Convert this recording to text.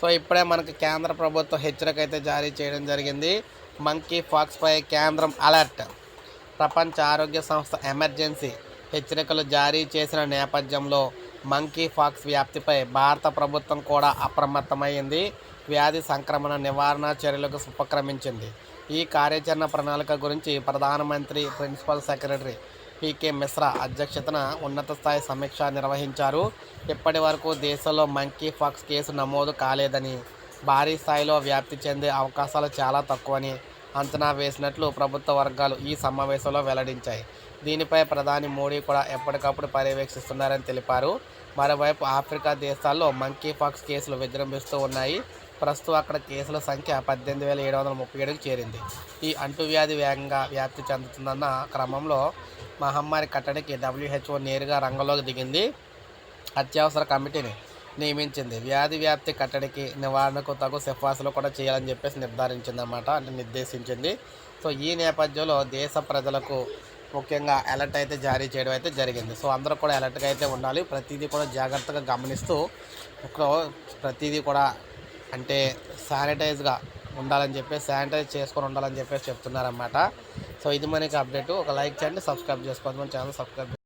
So ఇప్పుడే మనకి కేంద్ర ప్రభుత్వం హెచ్చరిక అయితే జారీ చేయడం జరిగింది. మంకీ ఫాక్స్పై కేంద్రం అలర్ట్ ప్రపంచ ఆరోగ్య సంస్థ ఎమర్జెన్సీ హెచ్చరికలు జారీ చేసిన నేపథ్యంలో మంకీ ఫాక్స్ వ్యాప్తిపై భారత ప్రభుత్వం కూడా అప్రమత్తమైంది. వ్యాధి సంక్రమణ నివారణ చర్యలకు ఉపక్రమించింది. ఈ కార్యాచరణ ప్రణాళిక గురించి ప్రధానమంత్రి ప్రిన్సిపల్ సెక్రటరీ పీకే మిశ్రా అధ్యక్షతన ఉన్నత స్థాయి సమీక్ష నిర్వహించారు. ఇప్పటి వరకు దేశంలో మంకీ ఫాక్స్ కేసు నమోదు కాలేదని భారీ స్థాయిలో వ్యాప్తి చెందే అవకాశాలు చాలా తక్కువని అంచనా వేసినట్లు ప్రభుత్వ వర్గాలు ఈ సమావేశంలో వెల్లడించాయి. దీనిపై ప్రధాని మోడీ కూడా ఎప్పటికప్పుడు పర్యవేక్షిస్తున్నారని తెలిపారు. మరోవైపు ఆఫ్రికా దేశాల్లో మంకీ ఫాక్స్ కేసులు విజృంభిస్తూ ఉన్నాయి. ప్రస్తుతం అక్కడ కేసుల సంఖ్య పద్దెనిమిది వేల ఏడు వందల ముప్పై ఏడుకు చేరింది. ఈ అంటువ్యాధి వేగంగా వ్యాప్తి చెందుతుందన్న క్రమంలో మహమ్మారి కట్టడికి డబ్ల్యూహెచ్ఓ నేరుగా రంగంలోకి దిగింది. అత్యవసర కమిటీని నియమించింది. వ్యాధి వ్యాప్తి కట్టడికి నివారణకు తగు సిఫార్సులు కూడా చేయాలని చెప్పేసి నిర్ధారించింది అనమాట అంటే నిర్దేశించింది. సో ఈ నేపథ్యంలో దేశ ప్రజలకు ముఖ్యంగా అలర్ట్ అయితే జారీ చేయడం అయితే జరిగింది. సో అందరూ కూడా అలర్ట్గా అయితే ఉండాలి. ప్రతిదీ కూడా జాగ్రత్తగా గమనిస్తూ ఇక్కడ ప్రతిదీ కూడా అంటే శానిటైజ్గా ఉండాలని చెప్పేసి శానిటైజ్ చేసుకొని ఉండాలని చెప్పేసి చెప్తున్నారన్నమాట. సో ఇది మనకి అప్డేట్. ఒక లైక్ చేయండి సబ్స్క్రైబ్ చేసుకోండి. మన ఛానల్ సబ్స్క్రైబ్